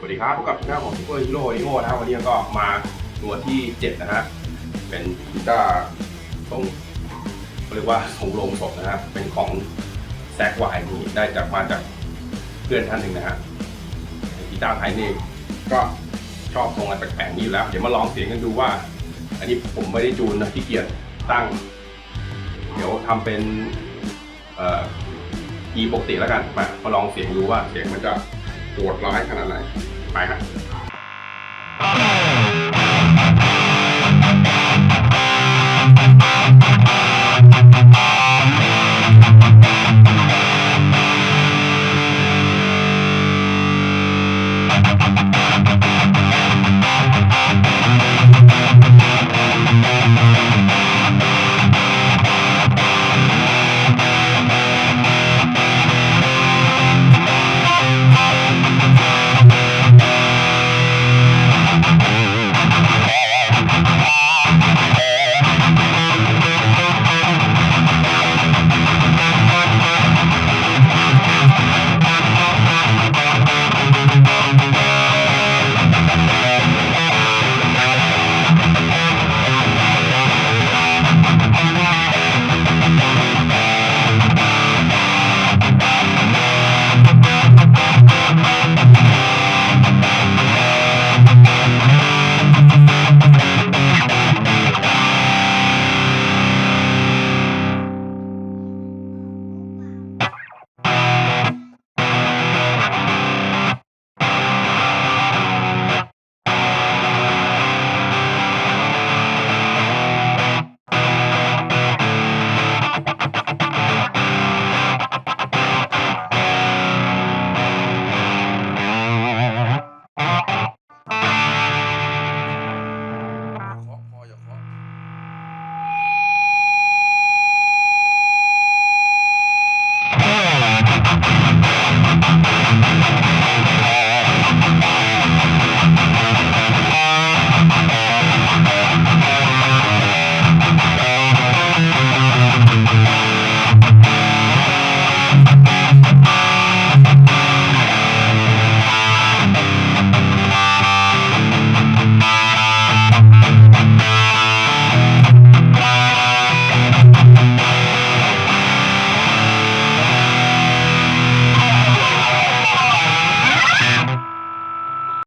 สวัสดีครับพบกับหน้าของซูเปอร์ฮีโร่นิโอนะวันนี้ก็มาตัวที่7นะฮะเป็นกีตาร์ทรงเรียกว่าทรงโลงศพนะฮะเป็นของแซกไวน์นี่ได้จากมาจากเพื่อนท่านหนึ่งนะฮะกีตาร์ไทยนี่ก็ชอบทรงอะไรแปลกๆนี้อยู่แล้ว เดี๋ยวมาลองเสียงกันดูว่า อันนี้ผมไม่ได้จูนนะที่เกียจตั้ง เดี๋ยวทำเป็นเอ่อคีปกติแล้วกันมามาลองเสียงดูว่าเสียงมันจะโหดร้ายขนาดไหน ไปฮะ